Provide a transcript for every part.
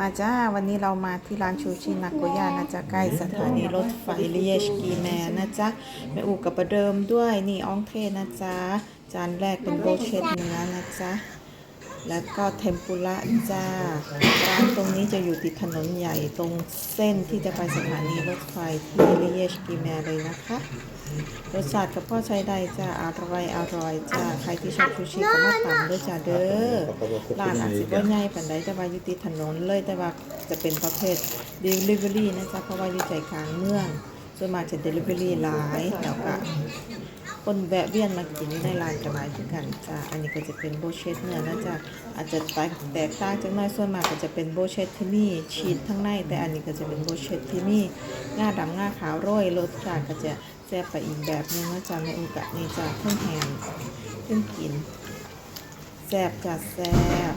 มาจ้า วันนี้เรามาที่ร้านชูชินาโกย่านะจ๊ะใกล้สถานีรถไฟเลียชกีแมนนะจ๊ะแม่อูกับประเดิมด้วยนี่อองเทนะจ๊ะ จานแรกเป็นโบเชตเนื้อนะจ๊ะ แล้วก็เทมปุระจ้า ร้านตรงนี้จะอยู่ติดถนนใหญ่ตรงเส้นที่จะไปสถานีรถไฟที่เลียชกีแมนเลยนะคะ รสชาติกับพ่อใช้ได้จ้าอร่อยอร่อยจ้า ใครที่ชอบชูชีก็มาตามด้วยจ้าเด้อ ร้านอาจสิบ่ใหญ่ปานใดแต่ว่าอยู่ติดถนนเลยแต่ว่าจะเป็นประเภท delivery นะจ๊ะเพราะว่าอยู่ใจกลางเมืองส่วนมากจะ delivery หลายแล้วก็ คนแวะเวียนมากินในร้านก็หลายคือกันจ้าอันนี้ก็จะเป็นโบเชตเนื้อนะจ๊ะอาจจะแตกแตกต่างจากน้อยส่วนมากก็จะเป็นโบเชตที่มีชีสทั้งใน แต่อันนี้ก็จะเป็นโบเชตที่มีง่าดำง่าขาวโรยรสชาติก็จะแซ่บไปอีกแบบนึงนะจ๊ะในโอุกะนี่จ้ะเครื่องแฮมเครื่องกินแซ่บจัดแซ่บ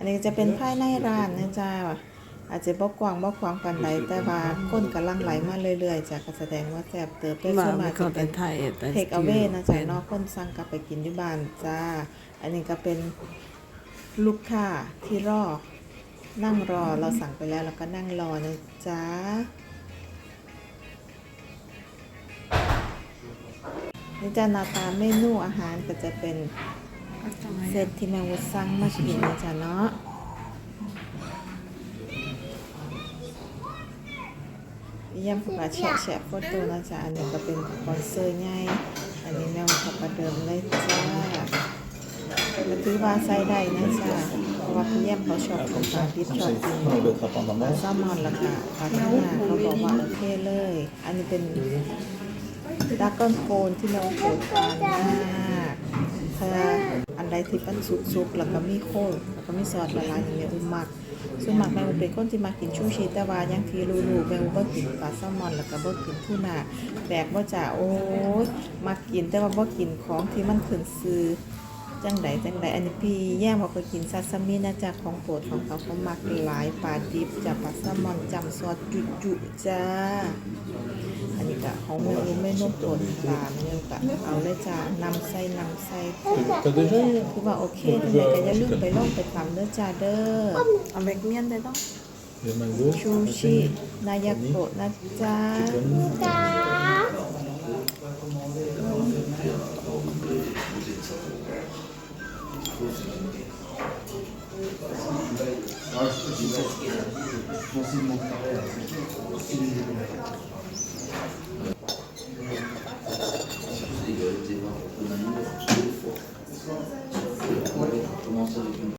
อันนี้จะเป็นภายในร้านนะจ๊ะอาจจะบ่กว้างบ่ขวางปานใดแต่ว่าคนกำลังไหลมาเรื่อยๆจ้ะก็แสดงว่าแซ่บเติบได้ส่วนมาจะเป็นเทคเอาเวนะจ๊ะนอกคนสั่งกลับไปกินที่บ้านจ้า อันนี้ก็เป็นลูกค้าที่รอ นั่งรอเราสั่งไปแล้วเราก็นั่งรอนะจ๊ะนี่จะหน้าตาเมนูอาหารก็จะเป็น เซตที่แม่วุฒสั่งมากินนะจ๊ะเนาะเยี่ยมผู้กาแชะแชะโฟโต้นะจ๊ะอันนี้ก็เป็นสปอนเซอร์ใหญ่อันนี้แม่วุฒประเดิมเลยจ้าก็ถือว่าใส่ได้นะจ๊ะเพราะว่าพี่เยี่ยมเขาชอบกินปลาดิบชอบกินปลาแซลมอนแล้วก็ปลาทูน่าเขาบอกว่าโอเคเลย อันนี้เป็นดักก้อนโคนที่เราโปรดทานมากถ้าอันใด ที่ปั้นสุกๆแล้วก็มีโคนแล้วก็มีซอสละลายอย่างเงี้ยอุ้มมักส่วนมากแม่อุ้มเป็นคนที่มากินชูชีแต่ว่ายังทีรู้ๆแม่อุ้มบ่กินปลาแซลมอนแล้วก็บ่กินทูน่าแบกว่าจะโอ้ยมากินแต่ว่าบ่กินของที่มันขึ้นซื้อ จังใดจังใดอันนี้พี่แย่มเขาก็กินซาซิมินะจ๊ะของโปรดของเขาเขามักหลายปลาดิบจ้ะปลาแซลมอนจำซอสจุจุๆจ้าอันนี้ก็ของเมนูเมนูโปรดปลาเมนูก็เอาเลยจ้านำไส้นำไส้จ้ะ T'as déjà eu คือว่าโอเคทำไมก็อย่าลืมไปลองไปตำเด้อจ้าเด้อเอาเล็กเมียนได้ต้อง les mango ชูชินายาโกะนะจ๊ะ Nasıl muhtara yapsın? Silindirine.